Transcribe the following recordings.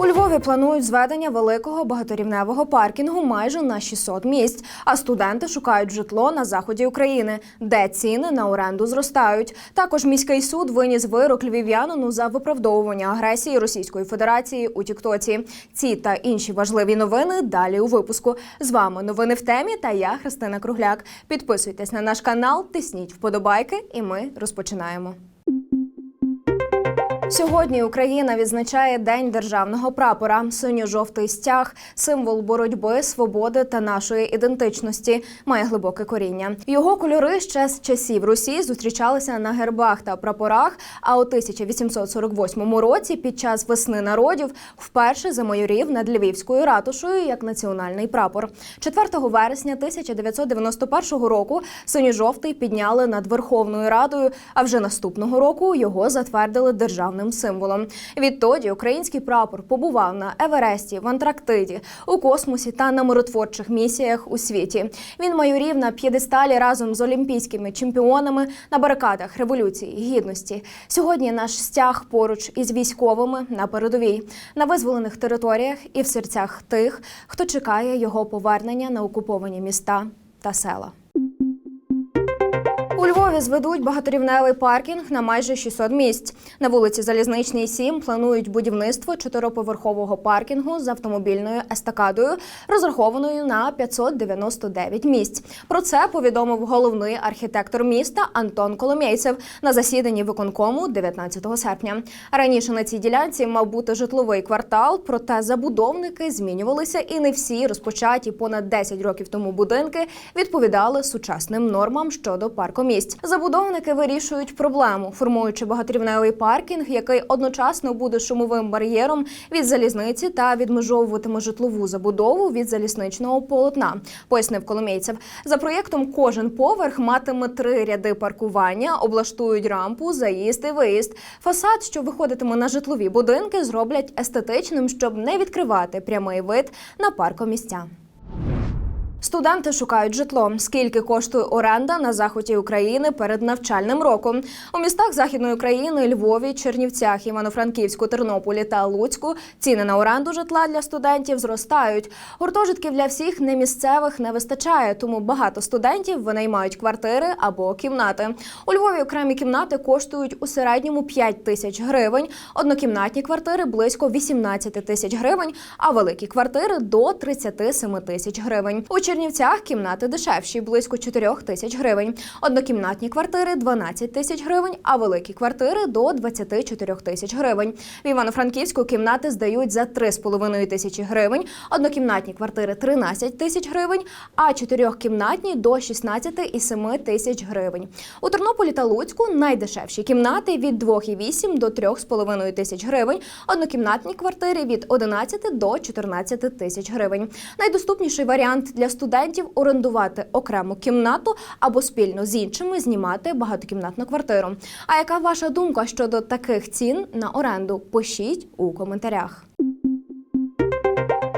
У Львові планують зведення великого багаторівневого паркінгу майже на 600 місць. А студенти шукають житло на заході України, де ціни на оренду зростають. Також міський суд виніс вирок львів'янину за виправдовування агресії Російської Федерації у Тіктоці. Ці та інші важливі новини далі у випуску. З вами новини в темі та я Христина Кругляк. Підписуйтесь на наш канал, тисніть вподобайки, і ми розпочинаємо. Сьогодні Україна відзначає День державного прапора. Синьо-жовтий стяг, символ боротьби, свободи та нашої ідентичності, має глибоке коріння. Його кольори ще з часів Русі зустрічалися на гербах та прапорах. А у 1848 році, під час весни народів, вперше замайорів над Львівською ратушею як національний прапор. 4 вересня 1991 року синьо-жовтий підняли над Верховною Радою. А вже наступного року його затвердили державним символом. Відтоді український прапор побував на Евересті, в Антарктиді, у космосі та на миротворчих місіях у світі. Він майорів на п'єдесталі разом з олімпійськими чемпіонами на барикадах революції гідності. Сьогодні наш стяг поруч із військовими на передовій, на визволених територіях і в серцях тих, хто чекає його повернення на окуповані міста та села. У Львові зведуть багаторівневий паркінг на майже 600 місць. На вулиці Залізничній 7 планують будівництво чотириповерхового паркінгу з автомобільною естакадою, розрахованою на 599 місць. Про це повідомив головний архітектор міста Антон Коломєйцев на засіданні виконкому 19 серпня. Раніше на цій ділянці мав бути житловий квартал, проте забудовники змінювалися, і не всі розпочаті понад 10 років тому будинки відповідали сучасним нормам щодо паркомісць. Забудовники вирішують проблему, формуючи багаторівневий паркінг, який одночасно буде шумовим бар'єром від залізниці та відмежовуватиме житлову забудову від залізничного полотна. Пояснив Коломійцев. За проєктом кожен поверх матиме три ряди паркування, облаштують рампу, заїзд і виїзд. Фасад, що виходитиме на житлові будинки, зроблять естетичним, щоб не відкривати прямий вид на паркомісця. Студенти шукають житло. Скільки коштує оренда на заході України перед навчальним роком? У містах західної України Львові, Чернівцях, Івано-Франківську, Тернополі та Луцьку ціни на оренду житла для студентів зростають. Гуртожитків для всіх немісцевих не вистачає, тому багато студентів винаймають квартири або кімнати. У Львові окремі кімнати коштують у середньому 5 тисяч гривень. Однокімнатні квартири близько 18 тисяч гривень, а великі квартири до 37 тисяч гривень. У Чернівцях кімнати дешевші, близько 4 тисяч гривень. Однокімнатні квартири 12 тисяч гривень, а великі квартири до 24 тисяч гривень. В Івано-Франківську кімнати здають за 3,5 тисячі гривень, однокімнатні квартири 13 тисяч гривень, а чотирьохкімнатні до 16,7 тисяч гривень. У Тернополі та Луцьку найдешевші кімнати від 2,8 до 3,5 тисяч гривень, однокімнатні квартири від 11 до 14 тисяч гривень. Найдоступніший варіант для студентів орендувати окрему кімнату або спільно з іншими знімати багатокімнатну квартиру. А яка ваша думка щодо таких цін на оренду? Пишіть у коментарях.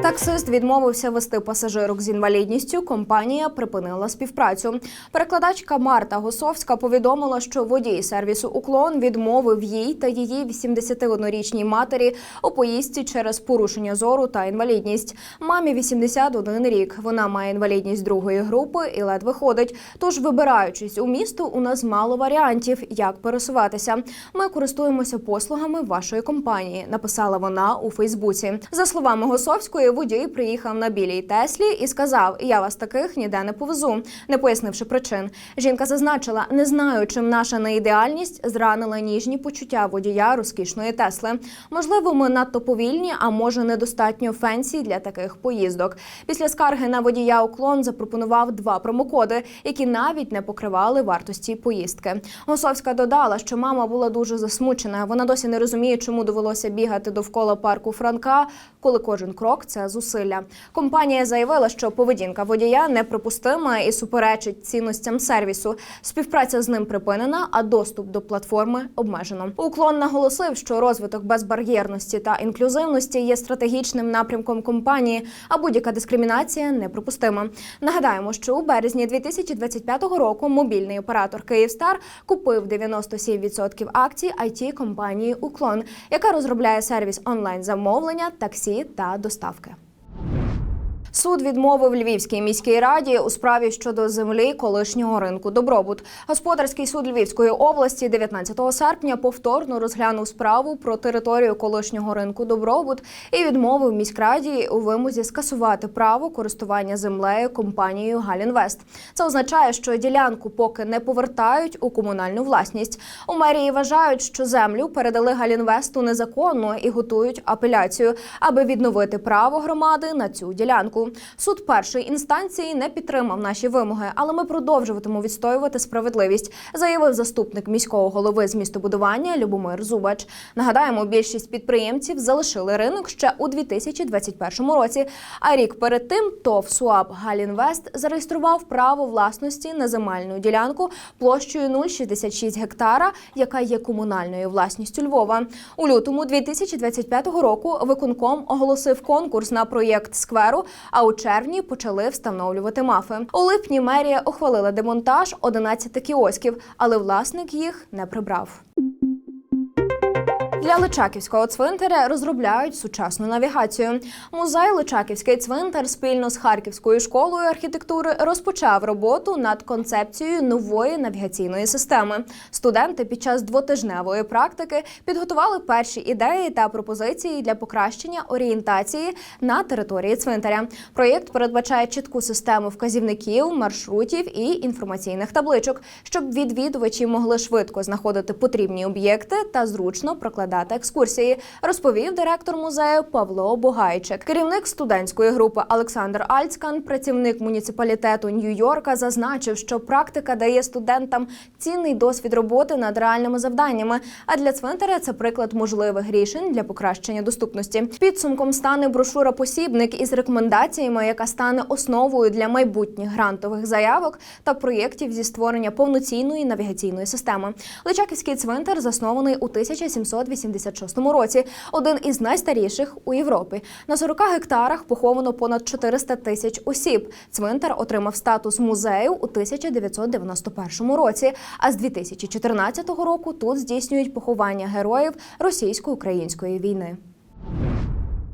Таксист відмовився вести пасажирок з інвалідністю. Компанія припинила співпрацю. Перекладачка Марта Госовська повідомила, що водій сервісу Уклон відмовив їй та її 81-річній матері у поїздці через порушення зору та інвалідність. Мамі 81 рік. Вона має інвалідність другої групи і ледве ходить. Тож, вибираючись у місто, у нас мало варіантів, як пересуватися. Ми користуємося послугами вашої компанії. Написала вона у Фейсбуці. За словами Госовської, водій приїхав на білій Теслі і сказав: Я вас таких ніде не повезу, не пояснивши причин. Жінка зазначила, не знаю, чим наша неідеальність зранила ніжні почуття водія розкішної Тесли. Можливо, ми надто повільні, а може недостатньо фенсі для таких поїздок. Після скарги на водія уклон запропонував два промокоди, які навіть не покривали вартості поїздки. Госовська додала, що мама була дуже засмучена. Вона досі не розуміє, чому довелося бігати довкола парку Франка, коли кожен крок це це зусилля. Компанія заявила, що поведінка водія неприпустима і суперечить цінностям сервісу. Співпраця з ним припинена, а доступ до платформи обмежено. Уклон наголосив, що розвиток безбар'єрності та інклюзивності є стратегічним напрямком компанії, а будь-яка дискримінація неприпустима. Нагадаємо, що у березні 2025 року мобільний оператор Київстар купив 97% акцій it компанії Уклон, яка розробляє сервіс онлайн замовлення, таксі та доставки. Суд відмовив Львівській міській раді у справі щодо землі колишнього ринку Добробут. Господарський суд Львівської області 19 серпня повторно розглянув справу про територію колишнього ринку Добробут і відмовив міськраді у вимозі скасувати право користування землею компанією Галінвест. Це означає, що ділянку поки не повертають у комунальну власність. У мерії вважають, що землю передали Галінвесту незаконно і готують апеляцію, аби відновити право громади на цю ділянку. Суд першої інстанції не підтримав наші вимоги, але ми продовжуватимемо відстоювати справедливість, заявив заступник міського голови з містобудування Любомир Зубач. Нагадаємо, більшість підприємців залишили ринок ще у 2021 році. А рік перед тим ТОВ СУАП Галінвест зареєстрував право власності на земельну ділянку площею 0,66 гектара, яка є комунальною власністю Львова. У лютому 2025 року виконком оголосив конкурс на проєкт скверу. А у червні почали встановлювати мафи. У липні мерія ухвалила демонтаж 11 кіосків, але власник їх не прибрав. Для Личаківського цвинтаря розробляють сучасну навігацію. Музей Личаківський цвинтар спільно з Харківською школою архітектури розпочав роботу над концепцією нової навігаційної системи. Студенти під час двотижневої практики підготували перші ідеї та пропозиції для покращення орієнтації на території цвинтаря. Проєкт передбачає чітку систему вказівників, маршрутів і інформаційних табличок, щоб відвідувачі могли швидко знаходити потрібні об'єкти та зручно прокладати екскурсії, розповів директор музею Павло Бугайчик. Керівник студентської групи Олександр Альцкан, працівник муніципалітету Нью-Йорка, зазначив, що практика дає студентам цінний досвід роботи над реальними завданнями. А для цвинтаря це приклад можливих рішень для покращення доступності. Підсумком стане брошура посібник із рекомендаціями, яка стане основою для майбутніх грантових заявок та проєктів зі створення повноцінної навігаційної системи. Личаківський цвинтар заснований у 1786 році. Один із найстаріших у Європі. На 40 гектарах поховано понад 400 тисяч осіб. Цвинтар отримав статус музею у 1991 році. А з 2014 року тут здійснюють поховання героїв російсько-української війни.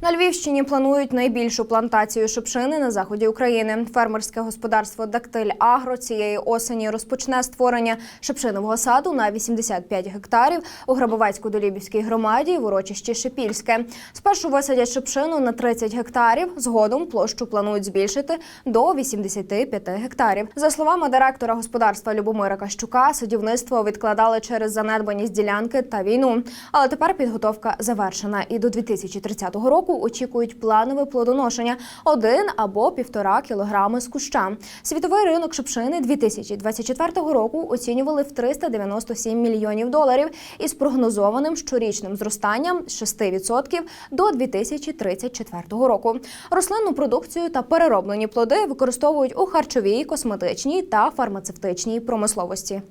На Львівщині планують найбільшу плантацію шипшини на заході України. Фермерське господарство Дактиль Агро цієї осені розпочне створення шипшинового саду на 85 гектарів у Грабовецько-Долібівській громаді в урочищі Шипільське. Спершу висадять шипшину на 30 гектарів. Згодом площу планують збільшити до 85 гектарів. За словами директора господарства Любомира Кащука, садівництво відкладали через занедбаність ділянки та війну. Але тепер підготовка завершена, і до 2030 року очікують планове плодоношення один або півтора кілограми з куща. Світовий ринок шипшини 2024 року оцінювали в 397 мільйонів доларів із прогнозованим щорічним зростанням з 6% до 2034 року. Рослинну продукцію та перероблені плоди використовують у харчовій, косметичній та фармацевтичній промисловості.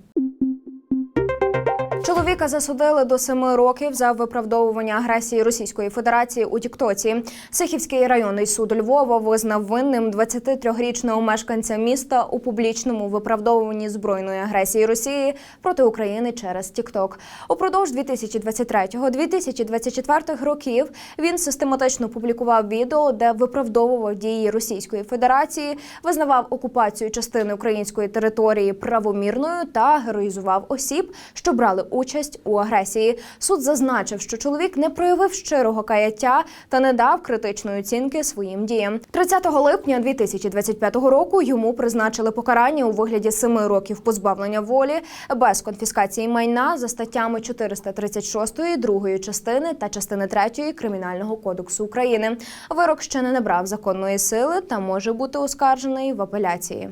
Чоловіка засудили до семи років за виправдовування агресії Російської Федерації у Тіктоці. Сихівський районний суд Львова визнав винним 23-річного мешканця міста у публічному виправдовуванні збройної агресії Росії проти України через Тікток. Упродовж 2023-2024 років він систематично публікував відео, де виправдовував дії Російської Федерації, визнавав окупацію частини української території правомірною та героїзував осіб, що брали участь у агресії. Суд зазначив, що чоловік не проявив щирого каяття та не дав критичної оцінки своїм діям. 30 липня 2025 року йому призначили покарання у вигляді семи років позбавлення волі без конфіскації майна за статтями 436 другої частини та частини 3 кримінального кодексу України. Вирок ще не набрав законної сили та може бути оскаржений в апеляції.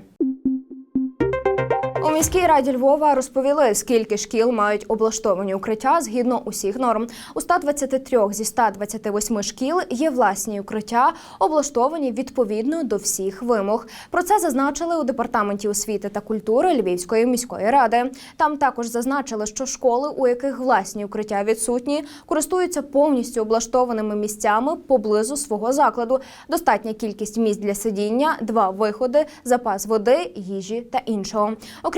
Міській раді Львова розповіли, скільки шкіл мають облаштовані укриття згідно усіх норм. У 123 зі 128 шкіл є власні укриття, облаштовані відповідно до всіх вимог. Про це зазначили у департаменті освіти та культури Львівської міської ради. Там також зазначили, що школи, у яких власні укриття відсутні, користуються повністю облаштованими місцями поблизу свого закладу. Достатня кількість місць для сидіння, два виходи, запас води, їжі та іншого.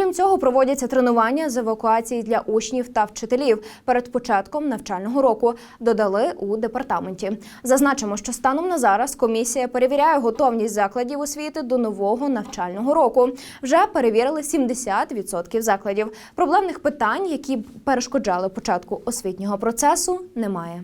Окрім цього, проводяться тренування з евакуації для учнів та вчителів перед початком навчального року. Додали у департаменті. Зазначимо, що станом на зараз комісія перевіряє готовність закладів освіти до нового навчального року. Вже перевірили 70% закладів. Проблемних питань, які перешкоджали початку освітнього процесу, немає.